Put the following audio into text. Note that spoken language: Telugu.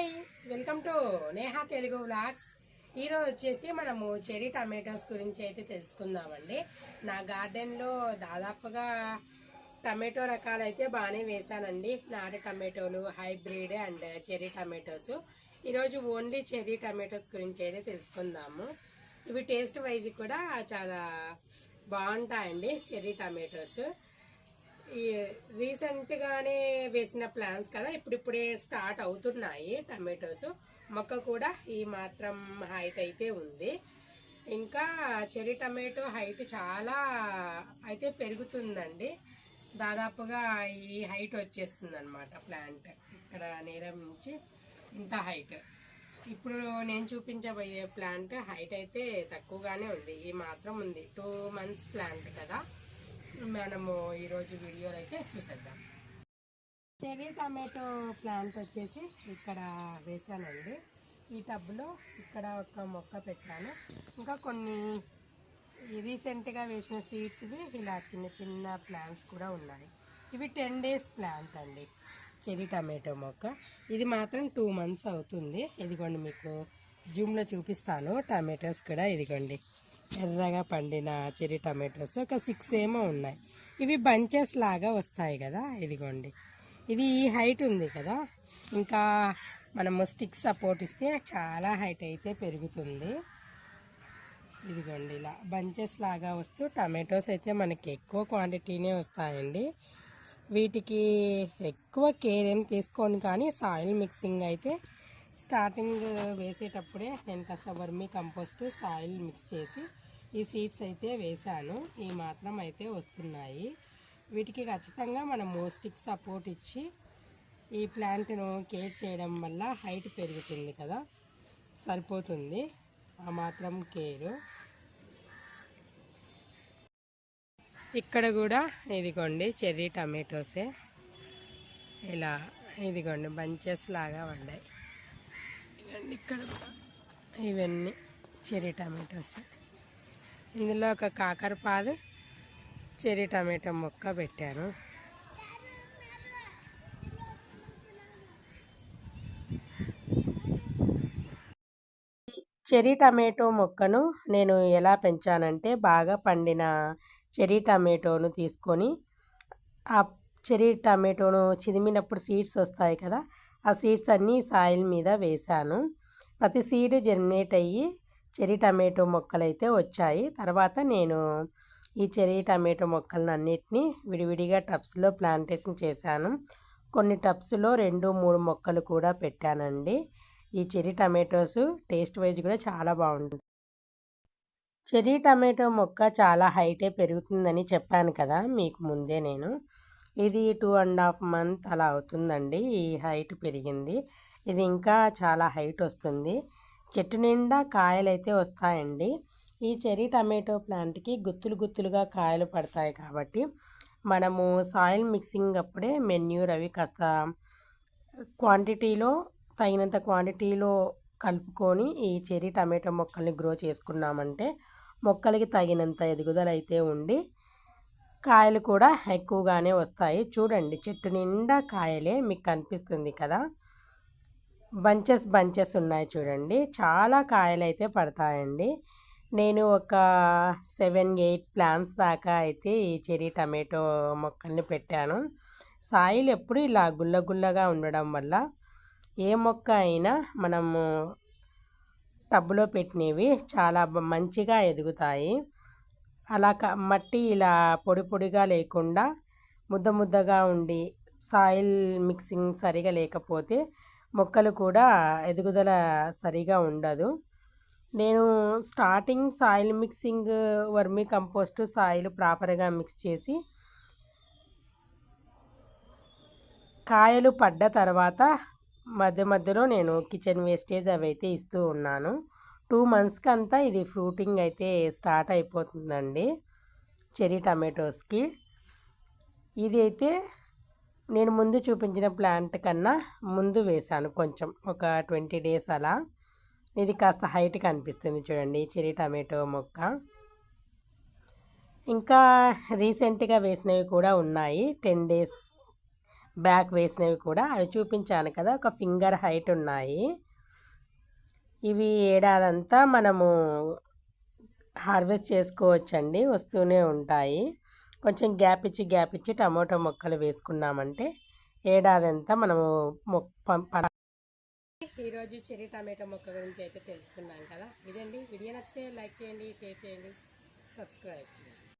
Hi. Welcome to Neha Telugu vlogs. ఈరోజు వచ్చేసి మనము చెరీ టమాటోస్ గురించి అయితే తెలుసుకుందామండి. నా గార్డెన్లో దాదాపుగా టమాటో రకాలు అయితే బాగానే వేశానండి. నాటు టమాటోలు హైబ్రిడ్ అండ్ చెరీ టమాటోస్. ఈరోజు ఓన్లీ చెరీ టమాటోస్ గురించి అయితే తెలుసుకుందాము. ఇవి టేస్ట్ వైజ్ కూడా చాలా బాగుంటాయండి చెరీ టమాటోస్. రీసెంట్ గానే వేసిన ప్లాన్స్ కదా ఇప్పుడిప్పుడే స్టార్ట్ అవుతున్నాయి టమాటోస్. మొక్క కూడా ఈ మాత్రం హైట్ అయితే ఉంది. ఇంకా చెరీ టమాటో హైట్ చాలా అయితే పెరుగుతుందండి. దాదాపుగా ఈ హైట్ వచ్చేస్తుంది అనమాట ప్లాంట్. ఇక్కడ నేరం నుంచి ఇంత హైట్. ఇప్పుడు నేను చూపించబోయే ప్లాంట్ హైట్ అయితే తక్కువగానే ఉంది. ఈ మాత్రం ఉంది. టూ మంత్స్ ప్లాంట్ కదా. మనము ఈరోజు వీడియోలో అయితే చూసేద్దాం. చెరీ టమాటో ప్లాంట్ వచ్చేసి ఇక్కడ వేసానండి. ఈ టబ్లో ఇక్కడ ఒక మొక్క పెట్టాను. ఇంకా కొన్ని రీసెంట్గా వేసిన సీడ్స్వి ఇలా చిన్న చిన్న ప్లాంట్స్ కూడా ఉన్నాయి. ఇవి టెన్ డేస్ ప్లాంట్ అండి చెరీ టమాటో మొక్క. ఇది మాత్రం టూ మంత్స్ అవుతుంది. ఇదిగోండి మీకు జూమ్లో చూపిస్తాను టమాటోస్ కూడా ఇదిగోండి. ఎర్రగా పండిన చెరీ టమాటోస్ ఒక సిక్స్ ఏమో ఉన్నాయి. ఇవి బంచెస్ లాగా వస్తాయి కదా ఇదిగోండి. ఇది ఈ హైట్ ఉంది కదా ఇంకా మనము స్టిక్ సపోర్ట్ ఇస్తే చాలా హైట్ అయితే పెరుగుతుంది. ఇదిగోండి ఇలా బంచెస్ లాగా వస్తూ టమాటోస్ అయితే మనకి ఎక్కువ క్వాంటిటీనే వస్తాయండి. వీటికి ఎక్కువ కేర్ ఏం తీసుకోను కానీ సాయిల్ మిక్సింగ్ అయితే స్టార్టింగ్ వేసేటప్పుడే నేను కాస్త వర్మీ కంపోస్ట్ సాయిల్ మిక్స్ చేసి ఈ సీడ్స్ అయితే వేశాను. ఈ మాత్రం అయితే వస్తున్నాయి. వీటికి ఖచ్చితంగా మనం మోస్టిక్ సపోర్ట్ ఇచ్చి ఈ ప్లాంట్ను కేర్ చేయడం వల్ల హైట్ పెరుగుతుంది కదా. సరిపోతుంది. ఆ మాత్రం కేరు. ఇక్కడ కూడా ఇదిగోండి చెర్రీ టమాటోసే. ఇలా ఇదిగోండి బంచెస్ లాగా ఉన్నాయి ఇక్కడ కూడా ఇవన్నీ చెర్రీ టమాటోసే. ఇందులో ఒక కాకరపాదు చెర్రీ టమాటో మొక్క పెట్టాను. చెరీ టమాటో మొక్కను నేను ఎలా పెంచానంటే బాగా పండిన చెరీ టమాటోను తీసుకొని ఆ చెరీ టమాటోను చిదిమినప్పుడు సీడ్స్ వస్తాయి కదా ఆ సీడ్స్ అన్నీ సాయిల్ మీద వేశాను. ప్రతి సీడ్ జర్మినేట్ అయ్యి చెరీ టమాటో మొక్కలు అయితే వచ్చాయి. తర్వాత నేను ఈ చెరీ టమాటో మొక్కలను అన్నిటినీ విడివిడిగా టబ్స్లో ప్లాంటేషన్ చేశాను. కొన్ని టబ్స్లో రెండు మూడు మొక్కలు కూడా పెట్టానండి. ఈ చెరీ టమాటోస్ టేస్ట్ వైజ్ కూడా చాలా బాగుంటుంది చెరీ టమాటో మొక్క చాలా హైటే పెరుగుతుందని చెప్పాను కదా మీకు ముందే నేను. ఇది టూ అండ్ హాఫ్ మంత్ అలా అవుతుందండి. ఈ హైట్ పెరిగింది. ఇది ఇంకా చాలా హైట్ వస్తుంది. చెట్టు నిండా కాయలైతే వస్తాయండి. ఈ చెరీ టమాటో ప్లాంట్కి గుత్తులు గుత్తులుగా కాయలు పడతాయి కాబట్టి మనము సాయిల్ మిక్సింగ్ అప్పుడే మెన్యూర్ అవి కాస్త క్వాంటిటీలో తగినంత క్వాంటిటీలో కలుపుకొని ఈ చెరీ టమాటో మొక్కల్ని గ్రో చేసుకున్నామంటే మొక్కలకి తగినంత ఎదుగుదల అయితే ఉండి కాయలు కూడా ఎక్కువగానే వస్తాయి. చూడండి చెట్టు నిండా కాయలే మీకు కనిపిస్తుంది కదా. బంచెస్ బంచెస్ ఉన్నాయి చూడండి. చాలా కాయలు అయితే పడతాయండి. నేను ఒక సెవెన్ ఎయిట్ ప్లాంట్స్ దాకా అయితే ఈ చెరీ టమాటో మొక్కల్ని పెట్టాను. సాయిల్ ఎప్పుడు ఇలా గుల్లగుల్లగా ఉండడం వల్ల ఏ మొక్క అయినా మనము టబ్లో పెట్టినవి చాలా మంచిగా ఎదుగుతాయి. అలా మట్టి ఇలా పొడి పొడిగా లేకుండా ముద్ద ముద్దగా ఉండి సాయిల్ మిక్సింగ్ సరిగా లేకపోతే మొక్కలు కూడా ఎదుగుదల సరిగా ఉండదు. నేను starting soil mixing vermicompost soil ప్రాపర్గా మిక్స్ చేసి కాయలు పడ్డ తర్వాత మధ్య మధ్యలో నేను కిచెన్ వేస్టేజ్ అవి అయితే ఇస్తూ ఉన్నాను. టూ మంత్స్కి అంతా ఇది ఫ్రూటింగ్ అయితే స్టార్ట్ అయిపోతుందండి చెరీ టమాటోస్కి. ఇది అయితే నేను ముందు చూపించిన ప్లాంట్ కన్నా ముందు వేశాను కొంచెం ఒక ట్వంటీ డేస్ అలా. ఇది కాస్త హైట్ కనిపిస్తుంది చూడండి చెరీ టమాటో మొక్క. ఇంకా రీసెంట్గా వేసినవి కూడా ఉన్నాయి టెన్ డేస్ బ్యాక్ వేసినవి కూడా. అవి చూపించాను కదా ఒక ఫింగర్ హైట్ ఉన్నాయి. ఇవి ఏడాదంతా మనము హార్వెస్ట్ చేసుకోవచ్చండి వస్తూనే ఉంటాయి. కొంచెం గ్యాప్ ఇచ్చి గ్యాప్ ఇచ్చి టమాటో మొక్కలు వేసుకున్నామంటే ఏడాదంతా మనము మొక్క ఈరోజు చెర్రీ టమాటో మొక్క గురించి అయితే తెలుసుకున్నాం కదా. ఇదండి. వీడియో నచ్చితే లైక్ చేయండి షేర్ చేయండి సబ్స్క్రైబ్ చేయండి.